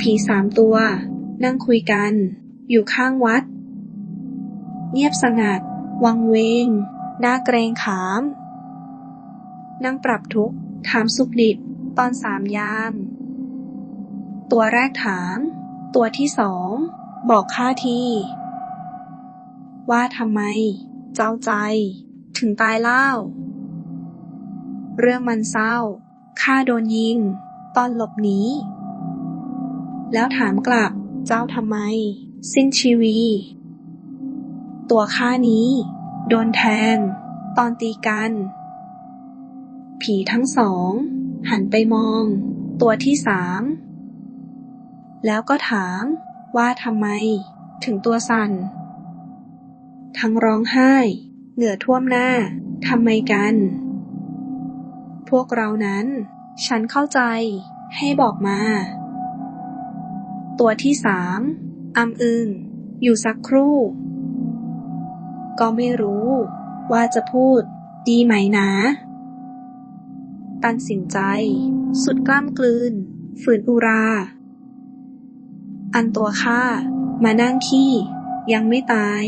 ผีสามตัว นั่งคุยกัน อยู่ข้างวัด เงียบสงัด วังเวงน่าเกรงขาม นั่งปรับทุกข์ ถามสุขดิบ ตอนสามยาม ตัวแรกถาม ตัวที่สอง บอกข้าที ว่าทำไม เจ้าใจ ถึงตายเล่า เรื่องมันเศร้าข้าโดนยิง ตอนหลบหนี แล้วถามกลับ เจ้าทำไม สิ้นชีวี ตัวข้านี้ โดนแทง ตอนตีกัน ผีทั้งสอง หันไปมอง ตัวที่สาม แล้วก็ถามว่าทำไม ถึงตัวสั่น ทั้งร้องไห้ เหงื่อท่วมหน้าทำไมกัน พวกเรานั้น ฉันเข้าใจให้บอกมา ตัวที่สามอำอึง อยู่สักครู่ ก็ไม่รู้ ว่าจะพูด ดีไหมนะ ตันสินใจ สุดกล้ามกลืน ฝืนอุรา อันตัวข้ามานั่งที่ ยังไม่ตาย